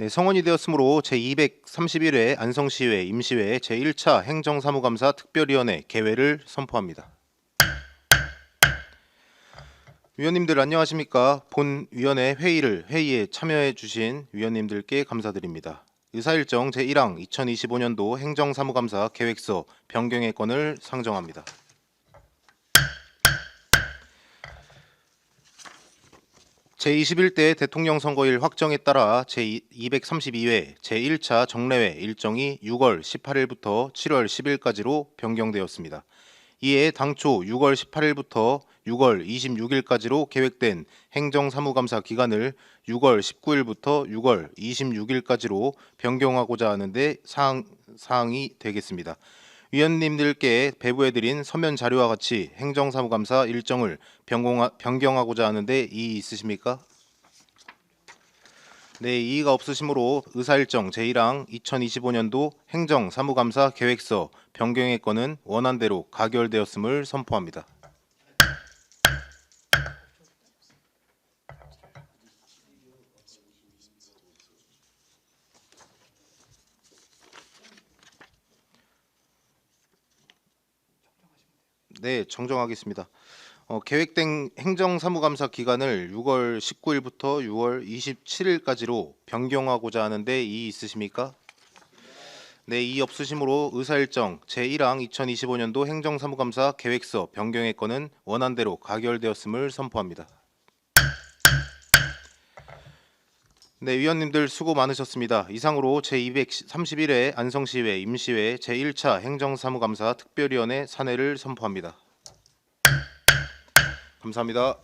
네, 성원이 되었으므로 제231회 안성시의회 임시회 제1차 행정사무감사 특별위원회 개회를 선포합니다. 위원님들 안녕하십니까? 본 위원회 회의를 회의에 참여해 주신 위원님들께 감사드립니다. 의사일정 제1항 2025년도 행정사무감사 계획서 변경의 건을 상정합니다. 제21대 대통령 선거일 확정에 따라 제232회 제1차 정례회 일정이 6월 18일부터 7월 10일까지로 변경되었습니다. 이에 당초 6월 18일부터 6월 26일까지로 계획된 행정사무감사 기간을 6월 19일부터 6월 26일까지로 변경하고자 하는데 사항, 사항이 되겠습니다. 위원님들께 배부해드린 서면 자료와 같이 행정사무감사 일정을 변공하, 변경하고자 하는데 이의 있으십니까? 네, 이의가 없으시므로 의사일정 제1항 2025년도 행정사무감사 계획서 변경의 건은 원안대로 가결되었음을 선포합니다. 네, 정정하겠습니다. 어, 계획된 행정사무감사 기간을 6월 19일부터 6월 27일까지로 변경하고자 하는데 이의 있으십니까? 네, 이의 없으시므로 의사일정 제1항 2025년도 행정사무감사 계획서 변경의 건은 원안대로 가결되었음을 선포합니다. 네, 위원님들 수고 많으셨습니다. 이상으로 제231회 안성시의회 임시회 제1차 행정사무감사 특별위원회 사내를 선포합니다. 감사합니다.